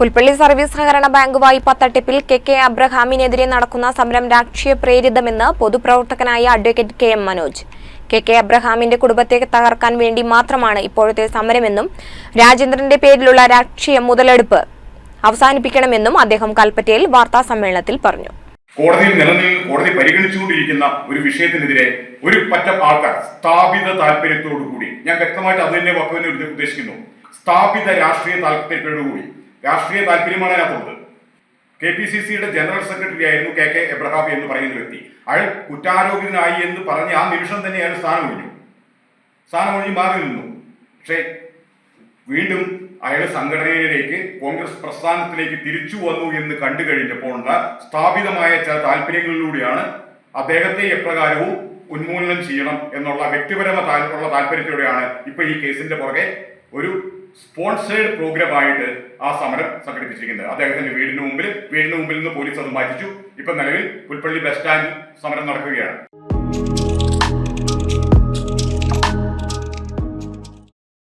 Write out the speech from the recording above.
Pulpally service സഹകരണ bank വായ്പ തട്ടിപ്പിൽ കെ കെ അബ്രഹാമിനെതിരെ നടക്കുന്ന സമരം രാഷ്ട്രീയ പ്രേരിതമെന്ന് പൊതുപ്രവർത്തകനായ advocate K M Manoj. K K അബ്രഹാമിന്റെ കുടുംബത്തെ തകർക്കാൻ വേണ്ടി മാത്രമാണ് ഇപ്പോഴത്തെ സമരമെന്നും രാജേന്ദ്രന്റെ പേരിലുള്ള രാഷ്ട്രീയ മുതലെടുപ്പ് അവസാനിപ്പിക്കണമെന്നും അദ്ദേഹം കൽപ്പറ്റയിൽ വാർത്താ സമ്മേളനത്തിൽ പറഞ്ഞു. കോടതിയിൽ നിലനിൽ കോടതി പരിഗണിച്ചുകൊണ്ടിരിക്കുന്ന ഒരു വിഷയത്തിനെതിരെ ഒരു പറ്റം ആൾക്കാർ സ്ഥാപിത താല്പര്യത്തോടു കൂടി ഞാൻ വ്യക്തമായിട്ട് അത് തന്നെ വക്കുവിനെ ഉദ്ദേശിക്കുന്നു സ്ഥാപിത രാഷ്ട്രീയ താല്പര്യത്തോടുകൂടി രാഷ്ട്രീയ താല്പര്യമാണ് അതിനകത്തുള്ളത്. കെ പി സി സിയുടെ ജനറൽ സെക്രട്ടറി ആയിരുന്നു കെ കെ എബ്രഹാം എന്ന് പറയുന്ന വ്യക്തി. അയാൾ കുറ്റാരോപിതനായി എന്ന് പറഞ്ഞ് ആ നിമിഷം തന്നെ അയാൾ സ്ഥാനം ഒഴിഞ്ഞു സ്ഥാനം മാറി നിന്നു. പക്ഷേ വീണ്ടും അയാൾ സംഘടനയിലേക്ക് കോൺഗ്രസ് പ്രസ്ഥാനത്തിലേക്ക് തിരിച്ചു വന്നു എന്ന് കണ്ടു കഴിഞ്ഞപ്പോൾ സ്ഥാപിതമായ ചില താല്പര്യങ്ങളിലൂടെയാണ് അദ്ദേഹത്തെ എപ്രകാരവും ഉന്മൂലനം ചെയ്യണം എന്നുള്ള വ്യക്തിപരമായ താല്പര്യത്തോടെയാണ് ഇപ്പൊ ഈ കേസിന്റെ പുറകെ ഒരു സ്പോൺസേഡ് പ്രോഗ്രാമായിട്ട് ആ സമരം സംഘടിപ്പിച്ചിരിക്കുന്നത്. അദ്ദേഹത്തിന്റെ വീടിന് മുമ്പിൽ വീടിന് മുമ്പിൽ നിന്ന് പോലീസ് അത് മാറ്റിച്ചു ഇപ്പൊ നിലവിൽ പുൽപ്പള്ളി ബസ് സ്റ്റാൻഡിൽ സമരം നടക്കുകയാണ്.